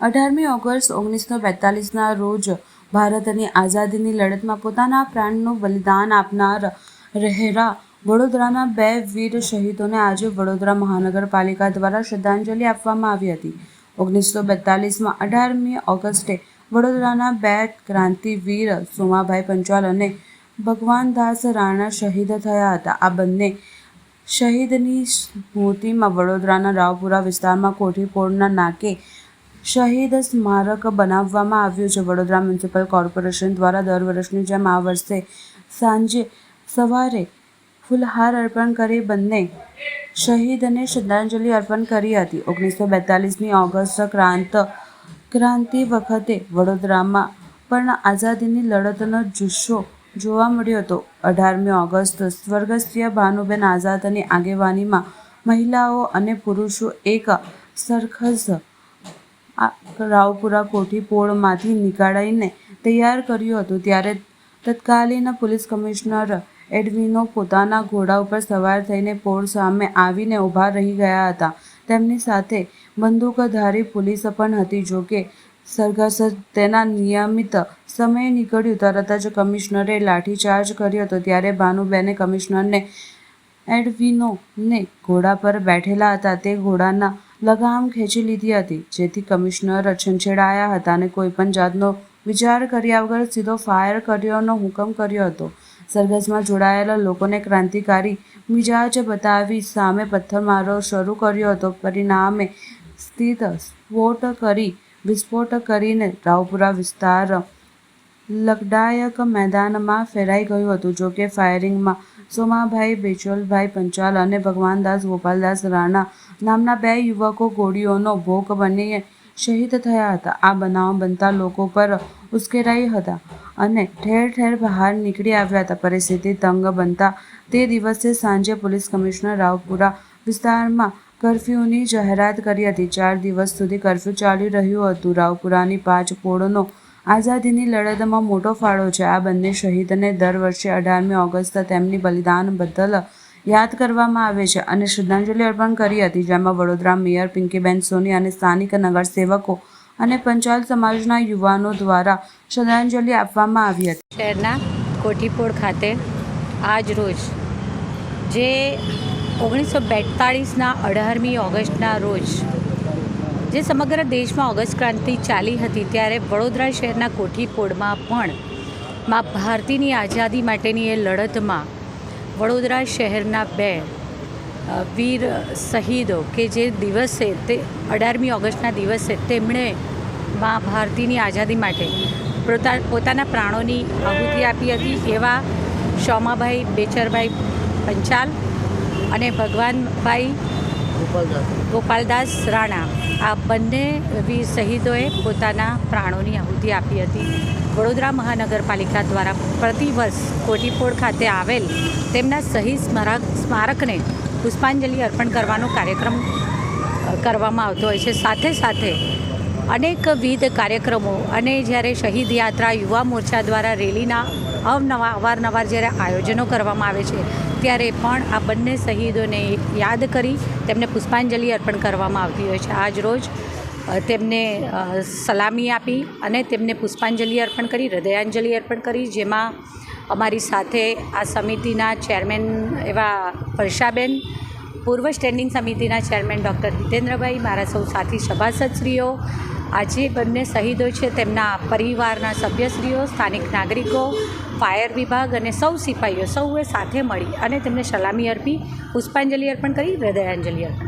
અઢારમી ઓગસ્ટ ઓગણીસો બેતાલીસના રોજ ભારતની આઝાદીની લડતમાં પોતાના પ્રાણનું બલિદાન આપનાર રહેરા વડોદરાના બે વીર શહીદોને આજે વડોદરા મહાનગરપાલિકા દ્વારા શ્રદ્ધાંજલિ આપવામાં આવી હતી. ઓગણીસો બેતાલીસમાં અઢારમી ઓગસ્ટે વડોદરાના બે ક્રાંતિવીર સોમાભાઈ પંચાલ અને ભગવાનદાસ રાણા શહીદ થયા હતા. આ બંને શહીદની સ્મૃતિમાં વડોદરાના રાવપુરા વિસ્તારમાં કોઠીપોળના નાકે શહીદ સ્મારક બનાવવામાં આવ્યું છે. વડોદરા મ્યુનિસિપલ કોર્પોરેશન દ્વારા દર વર્ષની જેમ આ વર્ષે સાંજે સવારે ફૂલહાર અર્પણ કરી બંને શહીદને શ્રદ્ધાંજલિ અર્પણ કરી હતી. ઓગણીસો બેતાલીસની ઓગસ્ટ ક્રાંત, ક્રાંતિ વખતે વડોદરામાં પણ આઝાદીની લડતનો જુસ્સો જોવા મળ્યો હતો. અઢારમી ઓગસ્ટ, સ્વર્ગસ્થ ભાનુબેન આઝાદની આગેવાનીમાં મહિલાઓ અને પુરુષો એક સરખસ રાવપુરા કોઠીપોળમાંથી નીકાળીને તૈયાર કર્યું હતું. ત્યારે તત્કાલીન પોલીસ કમિશનર એડવિનો પોતાના ઘોડા ઉપર સવાર થઈને પોળ સામે આવીને ઊભા રહી ગયા હતા. તેમની સાથે બંદૂકધારી પોલીસ પણ હતી. જોકે સરઘસ તેના નિયમિત સમયે નીકળ્યું, તરત જ કમિશનરે લાઠીચાર્જ કર્યો હતો. ત્યારે ભાનુબેને કમિશનરને એડવિનોને ઘોડા પર બેઠેલા હતા. તે ઘોડાના લગામ ખેંચી લીધી હતી. જેથી કમિશનર છંછેડાયા હતા અને કોઈ પણ જાતનો વિચાર કર્યા વગર સીધો ફાયર કર્યોનો હુકમ કર્યો હતો. સરઘસમાં જોડાયેલા લોકોને ક્રાંતિકારી મિજાજ બતાવી સામે પથ્થરમારો શરૂ કર્યો હતો. પરિણામે સ્થિત સ્ફોટ કરી, વિસ્ફોટ કરીને રાવપુરા વિસ્તાર લગડાયક મેદાનમાં ફેરાઈ ગયું હતું. જોકે ફાયરિંગમાં સોમાભાઈ બેચોલભાઈ પંચાલ અને ભગવાનદાસ ગોપાલદાસ રાણા નામના બે યુવકો ગોળીઓનો ભોગ બની શહીદ થયા હતા. આ બનાવ બનતા લોકો પર ઉશ્કેરાઈ હતા અને ઠેર ઠેર બહાર નીકળી આવ્યા હતા. પરિસ્થિતિ તંગ બનતા તે દિવસે સાંજે પોલીસ કમિશનર રાવપુરા વિસ્તારમાં કર્ફ્યુની જાહેરાત કરી હતી. ચાર દિવસ સુધી કર્ફ્યુ ચાલી રહ્યું હતું. રાવપુરાની પાંચ પોળનો આઝાદીની લડતમાં મોટો ફાળો છે. આ બંને શહીદને દર વર્ષે અઢારમી ઓગસ્ટ તેમની બલિદાન બદલ યાદ કરવામાં આવે છે અને શ્રદ્ધાંજલિ અર્પણ કરી હતી, જેમાં વડોદરા મેયર પિંકીબેન સોની અને સ્થાનિક નગરસેવકો અને પંચાલ સમાજના યુવાનો દ્વારા શ્રદ્ધાંજલિ આપવામાં આવી હતી. શહેરના કોઠીપોળ ખાતે આજ રોજ જે ઓગણીસો બેતાળીસના અઢારમી ઓગસ્ટના રોજ જે સમગ્ર દેશમાં ઓગસ્ટ ક્રાંતિ ચાલી હતી ત્યારે વડોદરા શહેરના કોઠીપોળમાં પણ મા ભારતીની આઝાદી માટેની એ લડતમાં વડોદરા શહેરના બે વીર શહીદો કે જે દિવસે તે અઢારમી ઓગસ્ટના દિવસે તેમણે મા ભારતીની આઝાદી માટે પોતા, પોતાના પ્રાણોની આહુતિ આપી હતી એવા શોમાભાઈ, બેચરભાઈ પંચાલ અને ભગવાનભાઈ ગોપાલદાસ. રાણા, આ બંને વીર શહીદોએ પોતાના પ્રાણોની આહુતિ આપી હતી. વડોદરા મહાનગરપાલિકા દ્વારા પ્રતિવર્ષ કોટીપોળ ખાતે આવેલ તેમના શહીદ સ્મારક, સ્મારકને પુષ્પાંજલિ અર્પણ કરવાનો કાર્યક્રમ કરવામાં આવતો હોય છે. સાથે સાથે અનેકવિધ કાર્યક્રમો અને જ્યારે શહીદ યાત્રા યુવા મોરચા દ્વારા રેલીના અવનવા, અવારનવાર જ્યારે આયોજનો કરવામાં આવે છે, ત્યારે પણ આ બંને શહીદોને યાદ કરી તેમને પુષ્પાંજલિ અર્પણ કરવામાં આવતી હોય છે. આજ રોજ તેમને સલામી આપી અને તેમને પુષ્પાંજલિ અર્પણ કરી, હૃદયાંજલિ અર્પણ કરી, જેમાં અમારી સાથે આ સમિતિના ચેરમેન એવા વર્ષાબેન, પૂર્વ સ્ટેન્ડિંગ સમિતિના ચેરમેન ડૉક્ટર હિતેન્દ્રભાઈ, મારા સૌ સાથી સભાસદશ્રીઓ આજે બંને શહીદો છે તેમના પરિવારના સભ્યશ્રીઓ, સ્થાનિક નાગરિકો, ફાયર વિભાગ અને સૌ સિપાહીઓ સૌએ સાથે મળી અને તેમને સલામી અર્પી, પુષ્પાંજલિ અર્પણ કરી, હૃદયાંજલિ અર્પણ